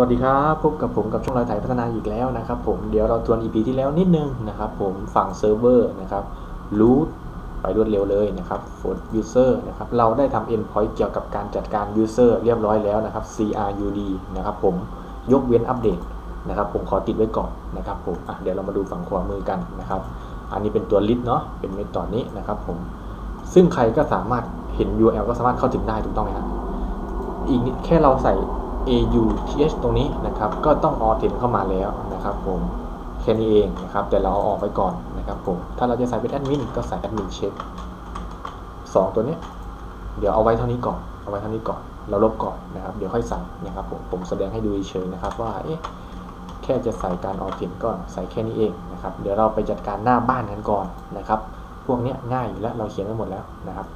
วัสดีครับพบกับผมกับช่องรอยถ่ายพัฒนาอีกแล้วนะครับผมเดี๋ยวเราทวน EP ที่แล้วนิดนึงนะครับผมฝั่งเซิร์ฟเวอร์นะครับรูทไปรวดเร็วเลยนะครับ for user นะครับเราได้ทำ endpoint เกี่ยวกับการจัดการ user เรียบร้อยแล้วนะครับ crud นะครับผมยกเว้นอัปเดตนะครับผมขอติดไว้ก่อนนะครับผมเดี๋ยวเรามาดูฝั่งขวามือกันนะครับ อันนี้เป็นตัว list เนาะเป็นเมธอดนี้นะครับผมซึ่งใครก็สามารถเห็น URL ก็สามารถเข้าถึงได้ถูกต้องไหมครับอีกนิดแค่เราใส่ auth ตรงนี้นะครับ ก็ต้องออเทนเข้ามาแล้วนะครับ ผมแค่นี้เองนะครับ แต่เราเอาออกไปก่อนนะครับผม ถ้าเราจะใส่เป็นแอดมินก็ใส่แอดมินเช็คสองตัวเนี้ยเดี๋ยวเอาไว้เท่านี้ก่อน เอาไว้เท่านี้ก่อน เราลบก่อนนะครับ เดี๋ยวค่อยใส่นะครับผม ผมแสดงให้ดูเฉยๆนะครับว่า เอ๊ะ แค่จะใส่การออเทนก็ใส่แค่นี้เองนะครับ เดี๋ยวเราไปจัดการหน้าบ้านกันก่อนนะครับ พวกเนี้ยง่ายอยู่แล้ว เราเขียนไว้หมดแล้วนะครับ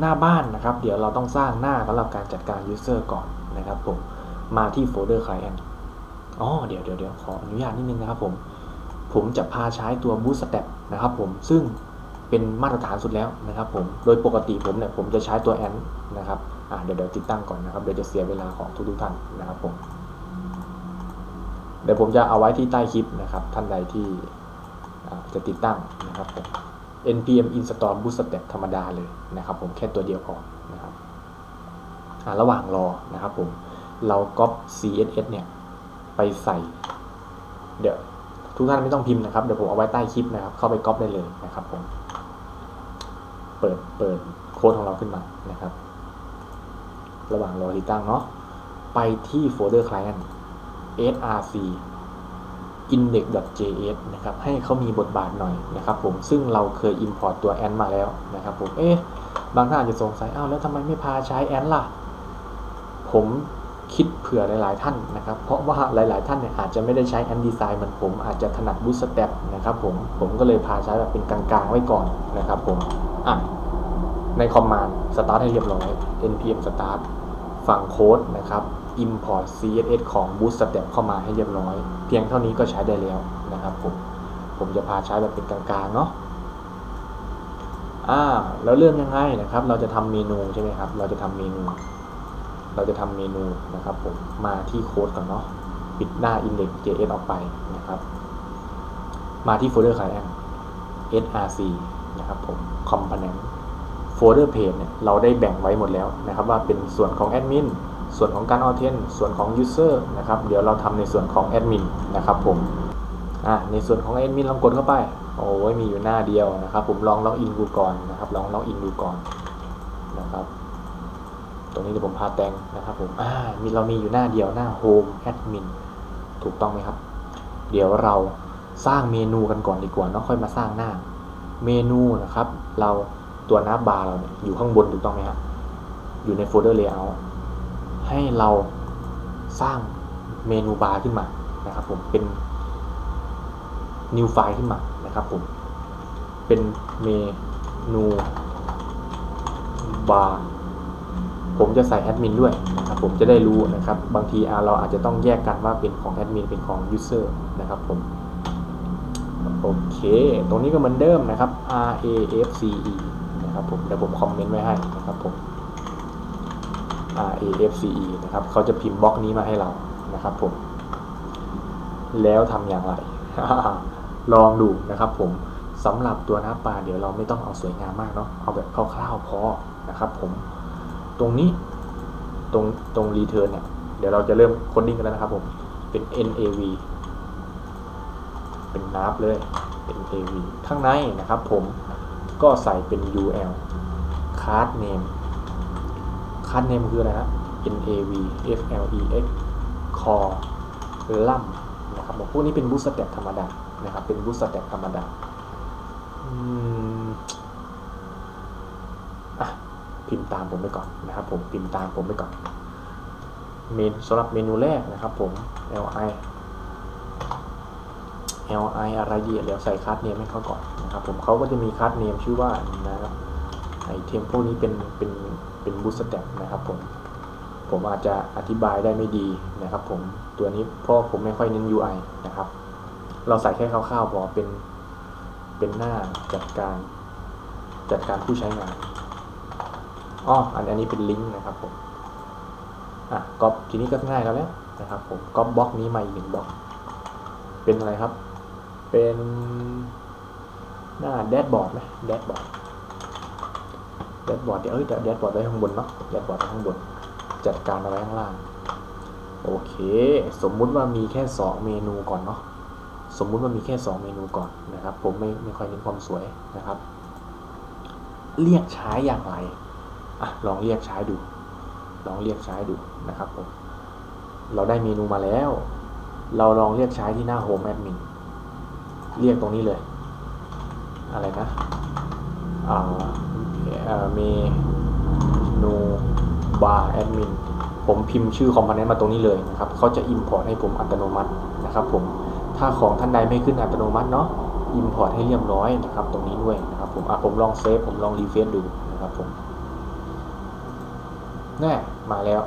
หน้าบ้านนะครับ เดี๋ยวเราต้องสร้างหน้าสำหรับการจัดการ user ก่อนนะครับผมมาที่โฟลเดอร์ client อ๋อเดี๋ยวเดี๋ยวเดี๋ยวขออนุญาตนิดนึงนะครับผมผมจะพาใช้ตัว bootstrap นะครับผมซึ่งเป็นมาตรฐานสุดแล้วนะครับผมโดยปกติผมเนี่ยผมจะใช้ตัว ant นะครับอะเดี๋ยวเดี๋ยวติดตั้งก่อนนะครับเดี๋ยวจะเสียเวลาของทุกทุกๆท่านนะครับผมเดี๋ยวผมจะเอาไว้ที่ใต้คลิปนะครับ ท่านใดที่จะติดตั้งนะครับผม npm install bootstrap ธรรมดาเลยนะครับผมแค่ตัวเดียวพอนะครับระหว่างรอนะครับผมเราก๊อป css เนี่ยไปใส่ เดี๋ยวทุกท่านไม่ต้องพิมพ์นะครับ เดี๋ยวผมเอาไว้ใต้คลิปนะครับ เข้าไปก๊อปได้เลยนะครับผม เปิด เปิดโค้ดของเราขึ้นมานะครับ ระหว่างรอติดตั้งเนาะ ไปที่โฟลเดอร์ client src index.js นะครับให้เขามีบทบาทหน่อยนะครับผมซึ่งเราเคย import ตัว ant มาแล้วนะครับผมเอ๊ะบางท่านอาจจะสงสัยอ้าวแล้วทำไมไม่พาใช้ ant ล่ะ ผมคิดเผื่อหลาย ๆ ท่านนะครับ เพราะว่าหลาย ๆ ท่านเนี่ยอาจจะไม่ได้ใช้ ant design เหมือนผมอาจจะถนัด bootstrap นะครับผมผมก็เลยพาใช้แบบเป็นกลาง ๆ ไว้ก่อนนะครับผมอะในคอมมานด์ start ให้เรียบร้อย npm start ฝั่งโค้ดนะครับ import css ของ bootstrap เข้ามาให้เรียบร้อย เพียงเท่านี้ก็ใช้ได้แล้วนะครับผม ผมจะพาใช้แบบเป็นกลางๆเนาะอ่าแล้วเริ่มยังไงนะครับ เราจะทำเมนูใช่ไหมครับ เราจะทำเมนู เราจะทำเมนูนะครับผม มาที่โค้ดก่อนเนาะ ปิดหน้า index.js ออกไปนะครับ มาที่โฟลเดอร์ client src นะครับผม component โฟลเดอร์เพจเนี่ย เราได้แบ่งไว้หมดแล้วนะครับ ว่าเป็นส่วนของแอดมิน ส่วนของการออเทนส่วนของ user นะครับ เดี๋ยวเราทำในส่วนของแอดมินนะครับผมอ่าในส่วนของแอดมินลองกดเข้าไป โอ้ยมีอยู่หน้าเดียวนะครับผมลองล็อกอินดูก่อนนะครับ ลองล็อกอินดูก่อนนะครับตรงนี้เดี๋ยวผมพาแต่งนะครับผมอ่ามีเรามีอยู่หน้าเดียวหน้า Home Admin ถูกต้องไหมครับ เดี๋ยวเราสร้างเมนูกันก่อนดีกว่าเนาะค่อยมาสร้างหน้า เมนูนะครับ เราตัวหน้าบาร์เราเนี่ยอยู่ข้างบนถูกต้องไหมครับอยู่ในโฟลเดอร์ layout ให้เราสร้างเมนูบาร์ขึ้นมานะครับผมเป็น new file ขึ้นมานะครับผมเป็นเมนูบาร์ผมจะใส่แอดมินด้วยนะครับผมจะได้รู้นะครับ บางทีเราอาจจะต้องแยกกันว่าเป็นของแอดมินเป็นของ user นะครับผมโอเค ตรงนี้ก็เหมือนเดิมนะครับ R A F C E นะครับผมเดี๋ยวผมคอมเมนต์ไว้ให้นะครับผม R A F C E นะครับเขาจะพิมพ์บล็อกนี้มาให้เรานะครับผม แล้วทำอย่างไร ลองดูนะครับผมสำหรับตัวหน้าปลาเดี๋ยวเราไม่ต้องเอาสวยงามมากเนาะเอาแบบคร่าวๆพอนะครับผมตรงนี้ตรงตรงรีเทิร์นเนี่ยเดี๋ยวเราจะเริ่มโคดดิ้งกันแล้วนะครับผมเป็น NAV เป็นนับเลย NAV ข้างในนะครับผมก็ใส่เป็น UL card name card name คืออะไรนะ NAV FLEX core lum นะครับผมพวกนี้เป็น bootstrap ธรรมดานะครับเป็น bootstrap ธรรมดาอืมอะพิมพ์ตามผมไปก่อนนะครับผมพิมพ์ตามผมไปก่อนเมนสำหรับเมนูแรกนะครับผม li li อะไรดีเดี๋ยวใส่คัสเนมให้เขาก่อนนะครับผมเขาก็จะมีคัสเนมชื่อว่านะครับไอเทมพวกนี้เป็นเป็น เป็นบูสต์แตปนะครับผมผมอาจจะอธิบายได้ไม่ดีนะครับผมตัวนี้เพราะผมไม่ค่อยเน้น UI นะครับ เราใส่แค่คร่าวๆพอเป็นเป็นหน้าจัดการจัดการผู้ใช้งานอ้ออันอันนี้เป็นลิงก์นะครับผมอะก๊อปทีนี้ก็ง่ายแล้วแหละนะครับผมก๊อปบล็อกนี้มาอีกหนึ่งบล็อก เป็นอะไรครับ เป็นหน้าแดชบอร์ดไหมแดชบอร์ด แดชบอร์ดเดี๋ยวเอ้ยเดี๋ยวแดชบอร์ดไว้ข้างบนเนาะแดชบอร์ดไว้ข้างบน จัดการเอาไว้ข้างล่าง โอเค สมมุติว่ามีแค่ 2 เมนูก่อนเนาะ สมมุติว่ามีแค่ 2 เมนูก่อนนะครับ ผมไม่ไม่ค่อยเน้นความสวยนะครับ เรียกใช้อย่างไรอะลองเรียกใช้ดู ลองเรียกใช้ดูนะครับผม เราได้เมนูมาแล้ว เราลองเรียกใช้ที่หน้า Home Admin เรียกตรงนี้เลย อะไรนะอ่า เมนูบาร์แอดมินผมพิมพ์ชื่อคอมโพเนนต์มาตรงนี้เลยนะครับเขาจะ Import ให้ผมอัตโนมัตินะครับผมถ้าของท่านใดไม่ขึ้นอัตโนมัติเนาะ Import ให้เรียบร้อยนะครับ ตรงนี้ด้วยนะครับผมอะผมลองเซฟผมลองรีเฟรชดูนะครับผมแน่มาแล้ว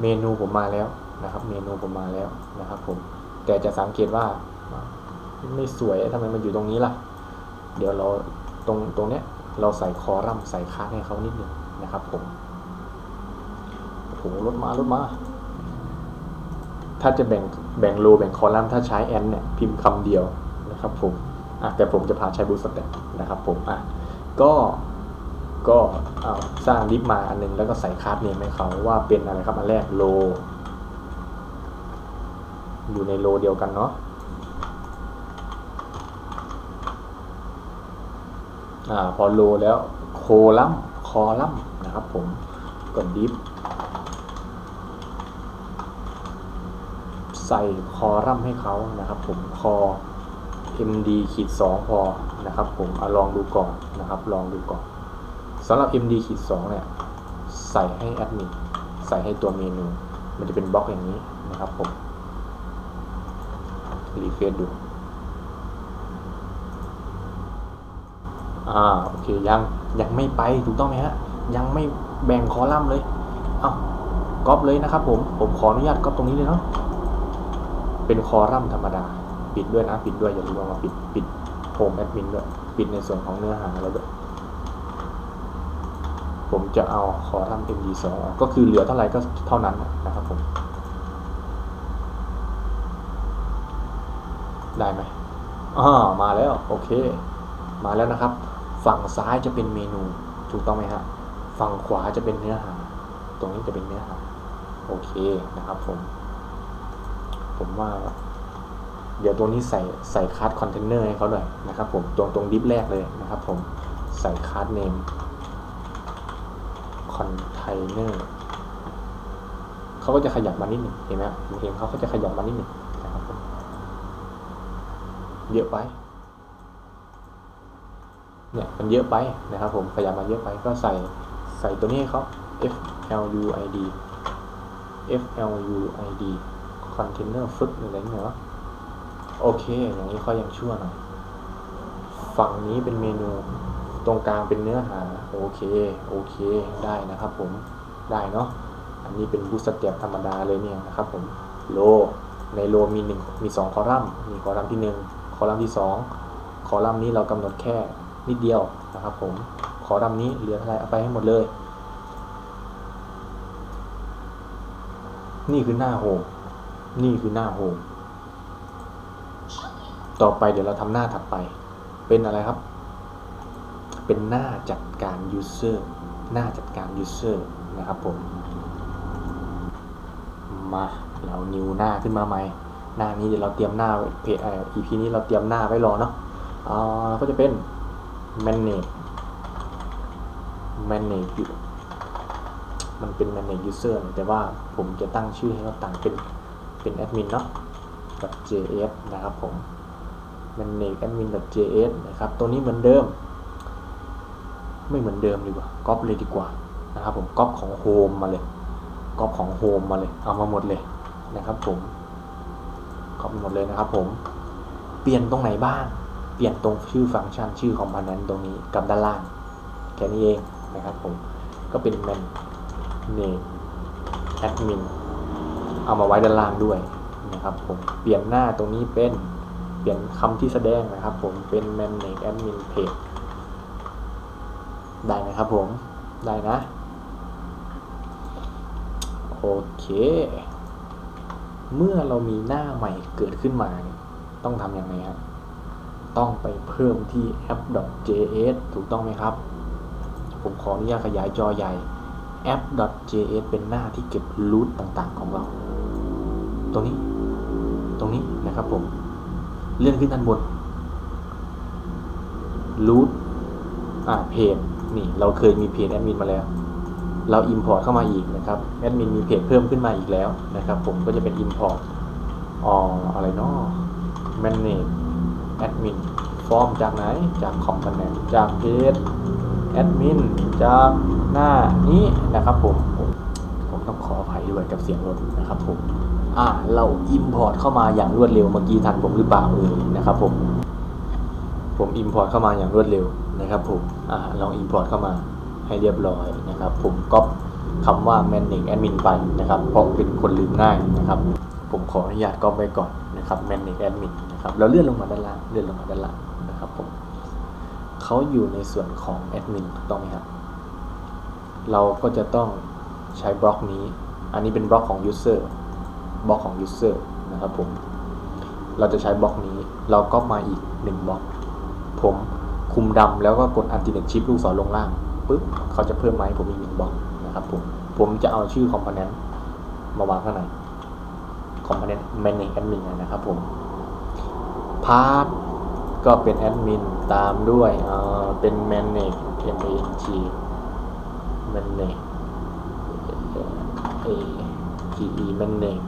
เมนูผมมาแล้วนะครับ เมนูผมมาแล้วนะครับ ผมแต่จะสังเกตว่าไม่สวยทำไมมันอยู่ตรงนี้ล่ะ เดี๋ยวเราตรงตรงเนี้ย เราใส่คอรัมน์ใส่ค้างให้เขานิดหนึ่งนะครับผมโหรถมารถมา ถ้าจะแบ่งแบ่งโลแบ่งคอลัมน์ถ้าใช้แอนเนี่ยพิมพ์คำเดียวนะครับผมอะแต่ผมจะพาใช้บูสแต็นะครับผมอะก็ก็เอาสร้างลิฟมาอันหนึงแล้วก็ใส่คาร์ดเนมให้เขาว่าเป็นอะไรครับอันแรกโล อยู่ในโลเดียวกันเนาะ อ่าพอโลแล้วโคลัมน์คอลัมน์นะครับผมกดดิฟใส่คอรัมให้เขานะครับผมคอ md ขีด2พอนะครับผมอลองดูก่อนนะครับ ลองดูก่อนสำหรับ md ขีด2เนี่ยใส่ให้แอดมินใส่ให้ตัวเมนู มันจะเป็นบล็อกอย่างนี้นะครับผมรีเฟรชดู อ่าโอเคยังยังไม่ไปถูกต้องไหมฮะยังไม่แบ่งคอลัมน์เลยเอาก๊อปเลยนะครับผมผมขออนุญาตก๊อปตรงนี้เลยเนาะเป็นคอรัมน์ธรรมดา ปิดด้วยนะปิดด้วยอย่าลืมเอามาปิดปิดโฮมแอดมินด้วยปิดในส่วนของเนื้อหาแล้วด้วยผมจะเอาคอรัมน์ md2 ออกก็คือเหลือเท่าไหร่ก็เท่านั้นนะครับผม ได้ไหมอ่ามาแล้ว โอเค มาแล้วนะครับ ฝั่งซ้ายจะเป็นเมนู ถูกต้องไหมฮะฝั่งขวาจะเป็นเนื้อหา ตรงนี้จะเป็นเนื้อหา โอเคนะครับผม ผมว่า เดี๋ยวตรงนี้ใส่ใส่คัสคอนเทนเนอร์ให้เขาหน่อยนะครับผม ตรงตรงดิฟแรกเลยนะครับผม ใส่คัสเนมคอนเทนเนอร์เขาก็จะขยับมานิดหนึ่งเห็นไหมผมเห็นเขาก็จะขยับมานิดหนึ่งนะครับผมเยอะไป เนี่ยมันเยอะไปนะครับผมขยับมาเยอะไปก็ใส่ใส่ตัวนี้ให้เขา f l u i d f l u i d container foot อะไรเงี้ยวะโอเค อย่างนี้เขายังชั่วหน่อยฝั่งนี้เป็นเมนูตรงกลางเป็นเนื้อหา โอเค โอเคได้นะครับผมได้เนาะอันนี้เป็นบูสเตียธรรมดาเลยเนี่ยนะครับผมโลในโลมีหนึ่งมีสองคอลัมน์มีคอลัมน์ที่หนึ่งคอลัมน์ที่สองคอลัมน์นี้เรากำหนดแค่ นิดเดียวนะครับผมคอลัมน์นี้เหลืออะไรเอาไปให้หมดเลย นี่คือหน้าโฮมนี่คือหน้าโฮมต่อไปเดี๋ยวเราทำหน้าถัดไป เป็นอะไรครับ เป็นหน้าจัดการ user หน้าจัดการ user นะครับผม มาเรานิวหน้าขึ้นมาใหม่ หน้านี้เดี๋ยวเราเตรียมหน้าเพจ EP นี้เราเตรียมหน้าไว้รอเนาะอ่าก็จะเป็น manage manage อยู่มันเป็น manage user แต่ว่าผมจะตั้งชื่อให้เขาต่างเป็นเป็น admin เนาะ .js นะครับผม manage admin .js นะครับ ตัวนี้เหมือนเดิม ไม่เหมือนเดิมดีกว่าก๊อปเลยดีกว่านะครับผมก๊อปของ home มาเลยก๊อปของ home มาเลยเอามาหมดเลยนะครับผมก๊อปหมดเลยนะครับผมเปลี่ยนตรงไหนบ้าง เปลี่ยนตรงชื่อฟังก์ชันชื่อ component ตรงนี้กับด้านล่างแค่นี้เองนะครับผมก็เป็น man name admin เอามาไว้ด้านล่างด้วยนะครับผมเปลี่ยนหน้าตรงนี้เป็นเปลี่ยนคำที่แสดงนะครับผมเป็น man name admin page ได้ไหมครับผมได้นะโอเค เมื่อเรามีหน้าใหม่เกิดขึ้นมาต้องทำยังไงฮะ ต้องไปเพิ่มที่ app.js ถูกต้องไหมครับ ผมขออนุญาตขยายจอใหญ่ app.js เป็นหน้าที่เก็บรูทต่างๆของเรา ตรงนี้ ตรงนี้นะครับผม เลื่อนขึ้นด้านบนรูทอ่าเพจนี่เราเคยมีเพจแอดมินมาแล้ว เรา Import เข้ามาอีกนะครับแอดมินมีเพจเพิ่มขึ้นมาอีกแล้วนะครับ ผมก็จะเป็น Import อ๋ออะไรเนาะ Manage Admin ฟอร์มจากไหนจาก Component จากเพจแอดมินจากหน้านี้นะครับผมผมผมต้องขออภัยด้วยกับเสียงรถนะครับผมอ่าเรา Import เข้ามาอย่างรวดเร็วเมื่อกี้ทันผมหรือเปล่าเอ่ยนะครับผมผม Import เข้ามาอย่างรวดเร็วนะครับผมอ่าลอง Import เข้ามาให้เรียบร้อยนะครับ ผมก๊อปคำว่า manage admin ไปนะครับ เพราะเป็นคนลืมง่ายนะครับ ผมขออนุญาตก๊อปไว้ก่อน นะครับ manage admin นะครับเราเลื่อนลงมาด้านล่างเลื่อนลงมาด้านล่างนะครับผมเขาอยู่ในส่วนของ admin ถูกต้องไหมครับเราก็จะต้องใช้บล็อกนี้ อันนี้เป็นบล็อกของ user บล็อกของ user นะครับผมเราจะใช้บล็อกนี้เราก็มาอีกหนึ่งบล็อก ผมคุมดำแล้วก็กด Alternate Shift ลูกศรลงล่างปุ๊บเขาจะเพิ่มมาให้ผมอีกหนึ่งบล็อกนะครับผมผมจะเอาชื่อ Component มาวางข้างใน Component Manage Admin นะครับผม Part ก็เป็น Admin ตามด้วยเออเป็น Manage M A N G Manage A G E Manage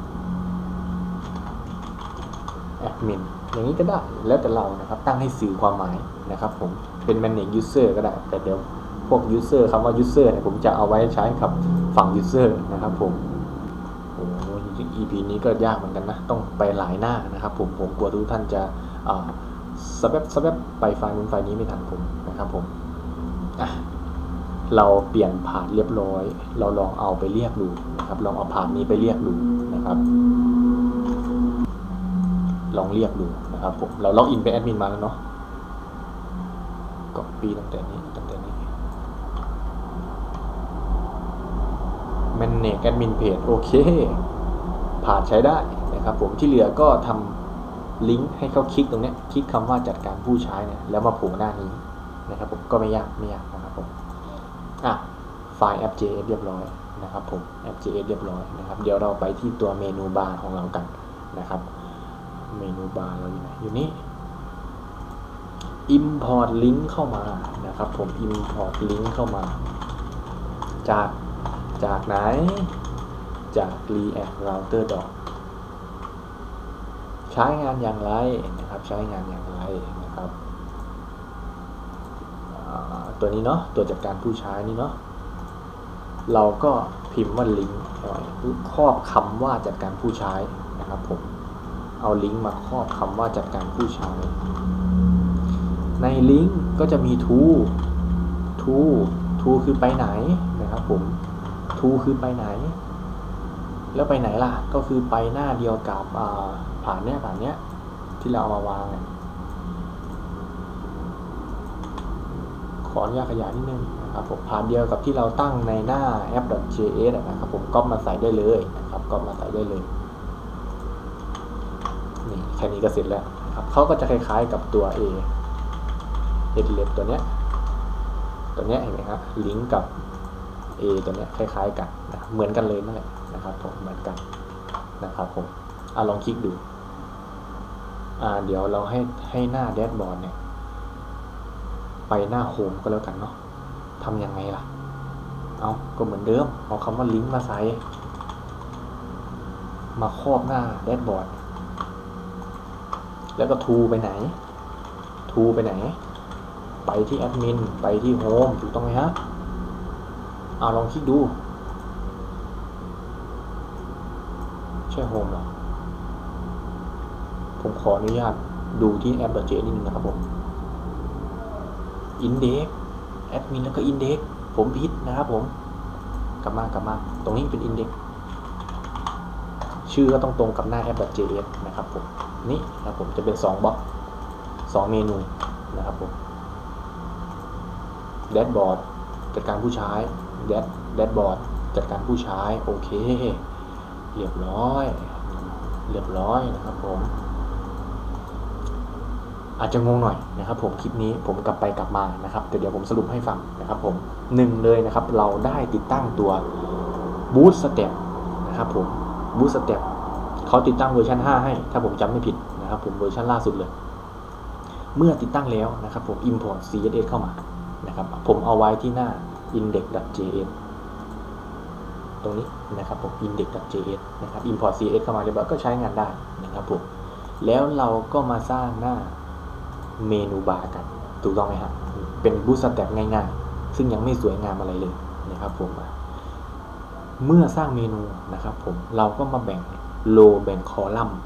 Admin อย่างนี้ก็ได้แล้วแต่เรานะครับตั้งให้สื่อความหมายนะครับผมเป็น manage user ก็ได้แต่เดี๋ยวพวก user คำว่า user เนี่ยผมจะเอาไว้ใช้กับฝั่ง user นะครับผม อ้โหจริง EP นี้ก็ยากเหมือนกันนะ ต้องไปหลายหน้านะครับผมผมกลัวทุกท่านจะสแปบสแปบไปไฟล์นู้นไฟล์นี้ไม่ทันผมนะครับผมเราเปลี่ยนผ่านเรียบร้อย เราลองเอาไปเรียกดูนะครับลองเอาผ่านนี้ไปเรียกดูนะครับ ลองเรียกดูนะครับผมเราล็อกอินเป็นแอดมินมาแล้วเนาะก็ปีตั้งแต่นี้ตั้งแต่นี้ manage admin page โอเค ผ่านใช้ได้นะครับผมที่เหลือก็ทำลิงก์ให้เขาคลิกตรงนี้คลิกคำว่าจัดการผู้ใช้เนี่ยแล้วมาผล่หน้านี้นะครับผมก็ไม่ยากไม่ยากนะครับผมอะไฟล์ app.js เรียบร้อยนะครับผม app.js เรียบร้อยนะครับเดี๋ยวเราไปที่ตัวเมนูบาร์ของเรากันนะครับเมนูบาร์เราอยู่ไหนอยู่นี่ import link เข้ามานะครับผม import link เข้ามา จากจากไหน จาก react router dot ใช้งานอย่างไรนะครับ ใช้งานอย่างไรนะครับตัวนี้เนาะตัวจัดการผู้ใช้นี่เนาะเราก็พิมพ์ว่า link เอาครอบคำว่าจัดการผู้ใช้นะครับผมเอาลิงก์มาครอบคำว่าจัดการผู้ใช้ ในลิงก์ก็จะมี to to to คือไปไหนนะครับผม to คือไปไหน แล้วไปไหนล่ะ ก็คือไปหน้าเดียวกับผ่านเนี้ยผ่านเนี้ยที่เราเอามาวางเนี่ยขออนุญาตขยายนิดนึงนะครับผมผ่านเดียวกับที่เราตั้งในหน้า app.js นะครับผมก๊อปมาใส่ได้เลยนะครับก๊อปมาใส่ได้เลยนี่แค่นี้ก็เสร็จแล้วครับเขาก็จะคล้ายๆกับตัว A headlet ตัวเนี้ยตัวเนี้ยเห็นไหมครับลิงก์กับ A ตัวเนี้ยคล้ายๆกันนะเหมือนกันเลยนั่นแหละ นะครับผมเหมือนกันนะครับผมอะลองคลิกดูอ่าเดี๋ยวเราให้ให้หน้าแดชบอร์ดเนี่ย ไปหน้าโฮมก็แล้วกันเนาะทำยังไงล่ะ เอาก็เหมือนเดิม เอาคำว่าลิงก์มาใส่มาครอบหน้าแดชบอร์ดแล้วก็ทูไปไหน ทูไปไหน ไปที่แอดมิน ไปที่โฮมถูกต้องไหมฮะเอาลองคลิกดู ใช่โฮมเหรอผมขออนุญาตดูที่แอป .j นิดนึงนะครับผม index แอดมินแล้วก็ index ผมพิดนะครับผม กลับมากลับมา ตรงนี้เป็น index ชื่อก็ต้องตรงกับหน้า app.js นะครับผม นี่นะครับผมจะเป็น2บล็อก2เมนูนะครับผมแดชบอร์ดจัดการผู้ใช้แดชแดชบอร์ดจัดการผู้ใช้โอเค เรียบร้อย เรียบร้อยนะครับผม อาจจะงงหน่อยนะครับ ผมคลิปนี้ผมกลับไปกลับมานะครับแต่เดี๋ยวผมสรุปให้ฟังนะครับผมหนึ่งเลยนะครับ เราได้ติดตั้งตัวบูสสเต็ปนะครับผมบูสสเต็ปเขาติดตั้งเวอร์ชัน5 ให้ ถ้าผมจำไม่ผิดนะครับผมเวอร์ชันล่าสุดเลย เมื่อติดตั้งแล้วนะครับผม import css เข้ามานะครับผมเอาไว้ที่หน้า index.js ตรงนี้นะครับผม index.js นะครับ import CS เข้ามาเรียบร้อยก็ใช้งานได้นะครับผม แล้วเราก็มาสร้างหน้าเมนูบาร์กัน ถูกต้องไหมฮะ เป็นบูสแต็ง่ายๆ ซึ่งยังไม่สวยงามอะไรเลยนะครับผม เมื่อสร้างเมนูนะครับผม เราก็มาแบ่งโลแบ่งคอลัมน์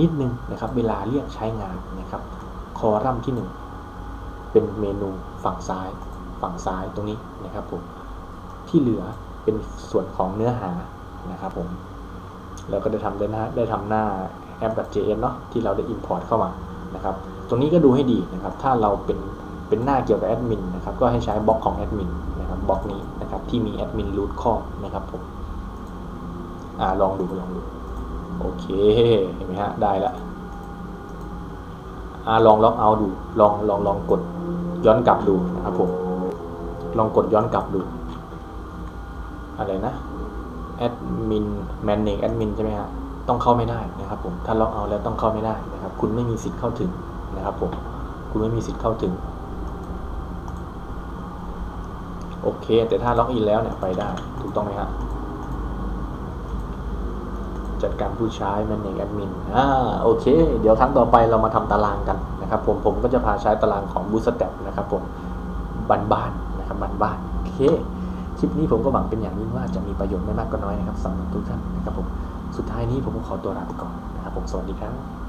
นิดนึงนะครับ เวลาเรียกใช้งานนะครับ คอลัมน์ที่ 1 เป็นเมนูฝั่งซ้าย ฝั่งซ้ายตรงนี้นะครับผม ที่เหลือ เป็นส่วนของเนื้อหานะครับผมแล้วก็ได้ทำได้หน้าได้ทำหน้า app.js เนาะที่เราได้ import เข้ามานะครับ ตรงนี้ก็ดูให้ดีนะครับ ถ้าเราเป็นเป็นหน้าเกี่ยวกับแอดมินนะครับ ก็ให้ใช้บล็อกของแอดมินนะครับบล็อกนี้นะครับที่มีแอดมินรูทข้อนะครับผมอ่าลองดูลองดู โอเค เห็นไหมฮะ ได้ละอ่าลองล็อกเอาดู ลองลองลองกดย้อนกลับดูนะครับผม ลองกดย้อนกลับดู อะไรนะแอดมินแมนเนจแอดมินใช่ไหมฮะต้องเข้าไม่ได้นะครับผมถ้าล็อกเอาแล้วต้องเข้าไม่ได้นะครับ คุณไม่มีสิทธิ์เข้าถึงนะครับผมคุณไม่มีสิทธิ์เข้าถึงโอเค แต่ถ้าล็อกอินแล้วเนี่ยไปได้ถูกต้องไหมฮะจัดการผู้ใช้ manage admin อ่าโอเค เดี๋ยวครั้งต่อไปเรามาทำตารางกันนะครับผมผมก็จะพาใช้ตารางของ Bootstrap นะครับผมบ้านๆนะครับบ้านๆโอเค คลิปนี้ผมก็หวังเป็นอย่างยิ่งว่าจะมีประโยชน์ไม่มากก็น้อยนะครับสำหรับทุกท่านนะครับผม สุดท้ายนี้ผมก็ขอตัวลาไปก่อนนะครับผม สวัสดีครับ